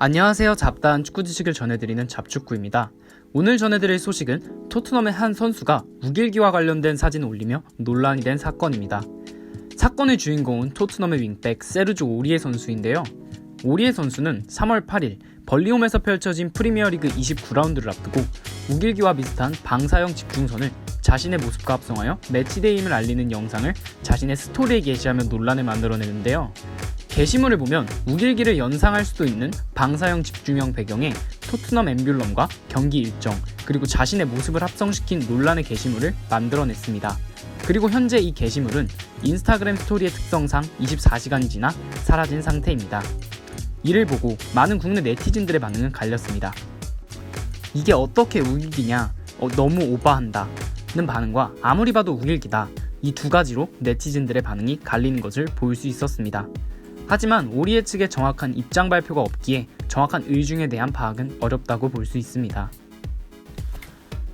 안녕하세요. 잡다한 축구 지식을 전해드리는 잡축구입니다. 오늘 전해드릴 소식은 토트넘의 한 선수가 우길기와 관련된 사진을 올리며 논란이 된 사건입니다. 사건의 주인공은 토트넘의 윙백 세르조 오리에 선수인데요. 오리에 선수는 3월 8일 벌리홈에서 펼쳐진 프리미어리그 29라운드를 앞두고 우길기와 비슷한 방사형 집중선을 자신의 모습과 합성하여 매치데이임을 알리는 영상을 자신의 스토리에 게시하며 논란을 만들어내는데요. 게시물을 보면 우길기를 연상할 수도 있는 방사형 집중형 배경에 토트넘 엠뷸럼과 경기 일정 그리고 자신의 모습을 합성시킨 논란의 게시물을 만들어냈습니다. 그리고 현재 이 게시물은 인스타그램 스토리의 특성상 24시간이 지나 사라진 상태입니다. 이를 보고 많은 국내 네티즌들의 반응은 갈렸습니다. 이게 어떻게 우길기냐? 어, 너무 오바한다. 는 반응과 아무리 봐도 우길기다. 이 두 가지로 네티즌들의 반응이 갈리는 것을 볼 수 있었습니다. 하지만 오리의 측의 정확한 입장 발표가 없기에 정확한 의중에 대한 파악은 어렵다고 볼 수 있습니다.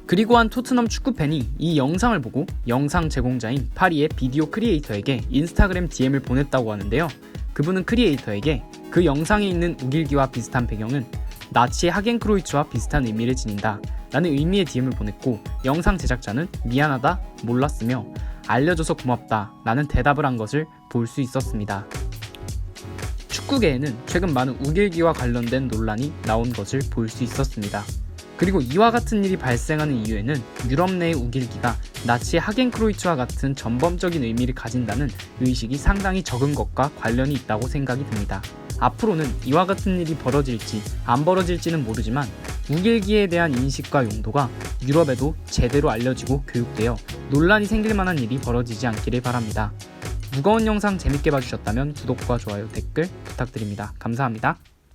그리고 한 토트넘 축구 팬이 이 영상을 보고 영상 제공자인 파리의 비디오 크리에이터에게 인스타그램 DM을 보냈다고 하는데요. 그분은 크리에이터에게 그 영상에 있는 우길기와 비슷한 배경은 나치의 하겐크로이츠와 비슷한 의미를 지닌다 라는 의미의 DM을 보냈고 영상 제작자는 미안하다 몰랐으며 알려줘서 고맙다 라는 대답을 한 것을 볼 수 있었습니다. 축구계에는 최근 많은 우길기와 관련된 논란이 나온 것을 볼 수 있었습니다. 그리고 이와 같은 일이 발생하는 이유에는 유럽 내의 우길기가 나치의 하겐크로이츠와 같은 전범적인 의미를 가진다는 의식이 상당히 적은 것과 관련이 있다고 생각이 듭니다. 앞으로는 이와 같은 일이 벌어질지 안 벌어질지는 모르지만 우길기에 대한 인식과 용도가 유럽에도 제대로 알려지고 교육되어 논란이 생길 만한 일이 벌어지지 않기를 바랍니다. 무거운 영상 재밌게 봐주셨다면 구독과 좋아요, 댓글 부탁드립니다. 감사합니다.